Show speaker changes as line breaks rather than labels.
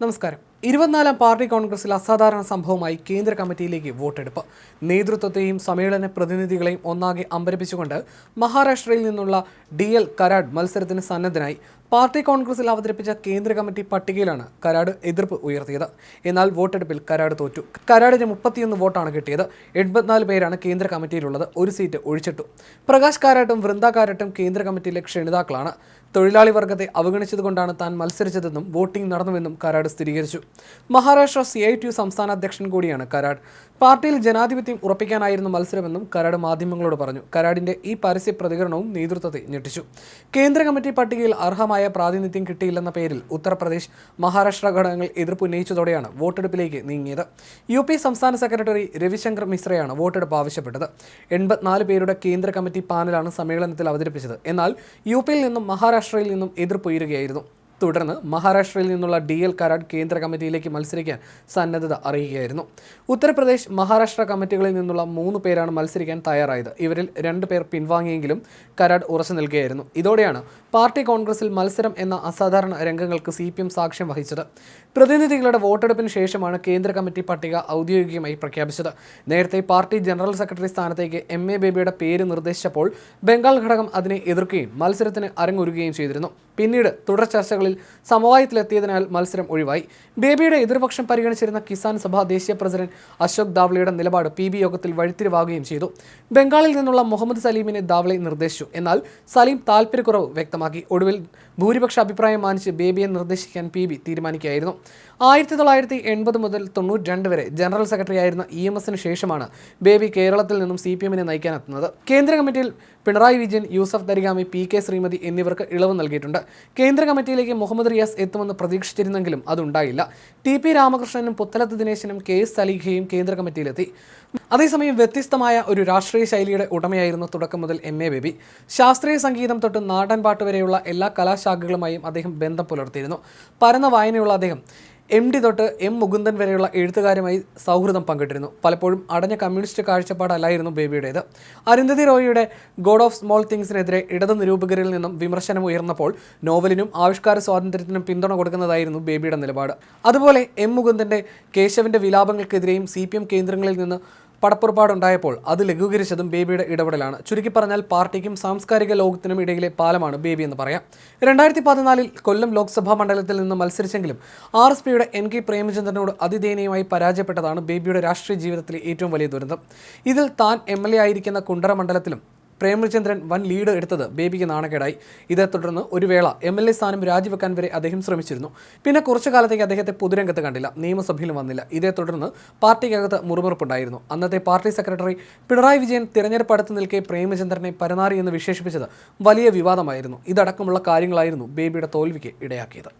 നമസ്കാരം. ഇരുപത്തിനാലാം പാർട്ടി കോൺഗ്രസിൽ അസാധാരണ സംഭവമായി കേന്ദ്ര കമ്മിറ്റിയിലേക്ക് വോട്ടെടുപ്പ്. നേതൃത്വത്തെയും സമ്മേളന പ്രതിനിധികളെയും ഒന്നാകെ അമ്പരപ്പിച്ചുകൊണ്ട് മഹാരാഷ്ട്രയിൽ നിന്നുള്ള ഡി എൽ കരാഡ് മത്സരത്തിന് സന്നദ്ധനായി പാർട്ടി കോൺഗ്രസിൽ അവതരിപ്പിച്ച കേന്ദ്ര കമ്മിറ്റി പട്ടികയിലാണ് കരാട് എതിർപ്പ് ഉയർത്തിയത്. എന്നാൽ വോട്ടെടുപ്പിൽ കരാട് തോറ്റു. കരാടിന് മുപ്പത്തിയൊന്ന് വോട്ടാണ് കിട്ടിയത്. എൺപത്തിനാല് പേരാണ് കേന്ദ്ര കമ്മിറ്റിയിലുള്ളത്. ഒരു സീറ്റ് ഒഴിച്ചിട്ടു. പ്രകാശ് കാരാട്ടും വൃന്ദ കാരാട്ടും കേന്ദ്ര കമ്മിറ്റിയിലെ ക്ഷണിതാക്കളാണ്. തൊഴിലാളി വർഗത്തെ അവഗണിച്ചതുകൊണ്ടാണ് താൻ മത്സരിച്ചതെന്നും വോട്ടിംഗ് നടന്നുവെന്നും കരാട് സ്ഥിരീകരിച്ചു. Maharashtra C I T U സംസ്ഥാന അധ്യക്ഷൻ കൂടിയാണ് കരാട്. പാർട്ടിയിൽ ജനാധിപത്യം ഉറപ്പിക്കാനായിരുന്നു മത്സരമെന്നും കരാട് മാധ്യമങ്ങളോട് പറഞ്ഞു. കരാടിന്റെ ഈ പരസ്യ പ്രതികരണവും നേതൃത്വത്തെ ഞെട്ടിച്ചു. കേന്ദ്ര കമ്മിറ്റി പട്ടികയിൽ അർഹമായ പ്രാതിനിധ്യം കിട്ടിയില്ലെന്ന പേരിൽ ഉത്തർപ്രദേശ് മഹാരാഷ്ട്ര ഘടകങ്ങൾ എതിർപ്പുന്നയിച്ചതോടെയാണ് വോട്ടെടുപ്പിലേക്ക് നീങ്ങിയത്. യു പി സംസ്ഥാന സെക്രട്ടറി രവിശങ്കർ മിശ്രയാണ് വോട്ടെടുപ്പ് ആവശ്യപ്പെട്ടത്. എൺപത്തിനാല് പേരുടെ കേന്ദ്ര കമ്മിറ്റി പാനലാണ് സമ്മേളനത്തിൽ അവതരിപ്പിച്ചത്. എന്നാൽ യു പിയിൽ നിന്നും മഹാരാഷ്ട്രയിൽ നിന്നും എതിർപ്പുയരുകയായിരുന്നു തുടർന്ന് മഹാരാഷ്ട്രയിൽ നിന്നുള്ള ഡി എൽ കരാട് കേന്ദ്ര കമ്മിറ്റിയിലേക്ക് മത്സരിക്കാൻ സന്നദ്ധത അറിയിക്കുകയായിരുന്നു. ഉത്തർപ്രദേശ് മഹാരാഷ്ട്ര കമ്മിറ്റികളിൽ നിന്നുള്ള മൂന്ന് പേരാണ് മത്സരിക്കാൻ തയ്യാറായത്. ഇവരിൽ രണ്ട് പേർ പിൻവാങ്ങിയെങ്കിലും കരാട് ഉറച്ചു നിൽക്കുകയായിരുന്നു. ഇതോടെയാണ് പാർട്ടി കോൺഗ്രസിൽ മത്സരം എന്ന അസാധാരണ രംഗങ്ങൾക്ക് സി പി എം സാക്ഷ്യം വഹിച്ചത്. പ്രതിനിധികളുടെ വോട്ടെടുപ്പിന് ശേഷമാണ് കേന്ദ്ര കമ്മിറ്റി പട്ടിക ഔദ്യോഗികമായി പ്രഖ്യാപിച്ചത്. നേരത്തെ പാർട്ടി ജനറൽ സെക്രട്ടറി സ്ഥാനത്തേക്ക് എം എ ബേബിയുടെ പേര് നിർദ്ദേശിച്ചപ്പോൾ ബംഗാൾ ഘടകം അതിനെ എതിർക്കുകയും മത്സരത്തിന് അരങ്ങൊരുകയും ചെയ്തിരുന്നു. പിന്നീട് തുടർ ചർച്ചകളിൽ സമവായത്തിലെത്തിയതിനാൽ മത്സരം ഒഴിവായി. ബേബിയുടെ എതിർപക്ഷം പരിഗണിച്ചിരുന്ന കിസാൻ സഭ ദേശീയ പ്രസിഡന്റ് അശോക് ദാവ്ലെയുടെ നിലപാട് പി ബി യോഗത്തിൽ വഴിത്തിരിവാകുകയും ചെയ്തു. ബംഗാളിൽ നിന്നുള്ള മുഹമ്മദ് സലീമിനെ ദാവ്ലെ നിർദ്ദേശിച്ചു. എന്നാൽ സലീം താൽപര്യക്കുറവ് വ്യക്തമാക്കി. ഒടുവിൽ ഭൂരിപക്ഷ അഭിപ്രായം മാനിച്ച് ബേബിയെ നിർദ്ദേശിക്കാൻ പി ബി തീരുമാനിക്കുകയായിരുന്നു. ആയിരത്തി തൊള്ളായിരത്തി എൺപത് മുതൽ തൊണ്ണൂറ്റി രണ്ട് വരെ ജനറൽ സെക്രട്ടറി ആയിരുന്ന ഇ എം എസിന് ശേഷമാണ് ബേബി കേരളത്തിൽ നിന്നും സി പി എമ്മിനെ നയിക്കാനെത്തുന്നത്. കേന്ദ്ര കമ്മിറ്റിയിൽ പിണറായി വിജയൻ യൂസഫ് ദരിഗാമി പി കെ ശ്രീമതി എന്നിവർക്ക് ഇളവ് നൽകിയിട്ടുണ്ട്. കേന്ദ്ര കമ്മിറ്റിയിലേക്ക് മുഹമ്മദ് റിയാസ് എത്തുമെന്ന് പ്രതീക്ഷിച്ചിരുന്നെങ്കിലും അതുണ്ടായില്ല. ടി പി രാമകൃഷ്ണനും പുത്തലത്ത് ദിനേശനും കെ എസ് സലീഖയും കേന്ദ്ര കമ്മിറ്റിയിലെത്തി. അതേസമയം വ്യത്യസ്തമായ ഒരു രാഷ്ട്രീയ ശൈലിയുടെ ഉടമയായിരുന്നു തുടക്കം മുതൽ എം എ ബേബി. ശാസ്ത്രീയ സംഗീതം തൊട്ട് നാടൻ പാട്ട് വരെയുള്ള എല്ലാ കലാശാഖകളുമായും അദ്ദേഹം ബന്ധം പുലർത്തിയിരുന്നു. പരന്ന വായനയുള്ള അദ്ദേഹം എം ഡി തൊട്ട് എം മുകുന്ദൻ വരെയുള്ള എഴുത്തുകാരുമായി സൗഹൃദം പങ്കിട്ടിരുന്നു. പലപ്പോഴും അടഞ്ഞ കമ്മ്യൂണിസ്റ്റ് കാഴ്ചപ്പാടല്ലായിരുന്നു ബേബിയുടേത്. അരുന്ധതി റോയിയുടെ ഗോഡ് ഓഫ് സ്മോൾ തിങ്സിനെതിരെ ഇടത് നിരൂപകരിൽ നിന്നും വിമർശനം ഉയർന്നപ്പോൾ നോവലിനും ആവിഷ്കാര സ്വാതന്ത്ര്യത്തിനും പിന്തുണ കൊടുക്കുന്നതായിരുന്നു ബേബിയുടെ നിലപാട്. അതുപോലെ എം മുകുന്ദന്റെ കേശവന്റെ വിലാപങ്ങൾക്കെതിരെയും സി കേന്ദ്രങ്ങളിൽ നിന്ന് പടപ്പുറപ്പാടുണ്ടായപ്പോൾ അത് ലഘൂകരിച്ചതും ബേബിയുടെ ഇടപെടലാണ്. ചുരുക്കി പറഞ്ഞാൽ പാർട്ടിക്കും സാംസ്കാരിക ലോകത്തിനും ഇടയിലെ പാലമാണ് ബേബി എന്ന് പറയാം. രണ്ടായിരത്തി പതിനാലിൽ കൊല്ലം ലോക്സഭാ മണ്ഡലത്തിൽ നിന്ന് മത്സരിച്ചെങ്കിലും ആർ എസ് പിയുടെ എൻ കെ പ്രേമചന്ദ്രനോട് അതിദയനീയമായി പരാജയപ്പെട്ടതാണ് ബേബിയുടെ രാഷ്ട്രീയ ജീവിതത്തിലെ ഏറ്റവും വലിയ ദുരന്തം. ഇതിൽ താൻ എം എൽ എ ആയിരിക്കുന്ന കുണ്ടറ മണ്ഡലത്തിലും പ്രേമചന്ദ്രൻ വൻ ലീഡ് എടുത്തത് ബേബിക്ക് നാണക്കേടായി. ഇതേ തുടർന്ന് ഒരു വേള എം എൽ എ സ്ഥാനം രാജിവെക്കാൻ വരെ അദ്ദേഹം ശ്രമിച്ചിരുന്നു. പിന്നെ കുറച്ചു കാലത്തേക്ക് അദ്ദേഹത്തെ പൊതുരംഗത്ത് കണ്ടില്ല. നിയമസഭയിലും വന്നില്ല. ഇതേ തുടർന്ന് പാർട്ടിക്കകത്ത് മുറിമുറുപ്പുണ്ടായിരുന്നു. അന്നത്തെ പാർട്ടി സെക്രട്ടറി പിണറായി വിജയൻ തിരഞ്ഞെടുപ്പ് അടുത്ത് നിൽക്കെ പ്രേമചന്ദ്രനെ പരനാറി എന്ന് വിശേഷിപ്പിച്ചത് വലിയ വിവാദമായിരുന്നു. ഇതടക്കമുള്ള കാര്യങ്ങളായിരുന്നു ബേബിയുടെ തോൽവിക്ക് ഇടയാക്കിയത്.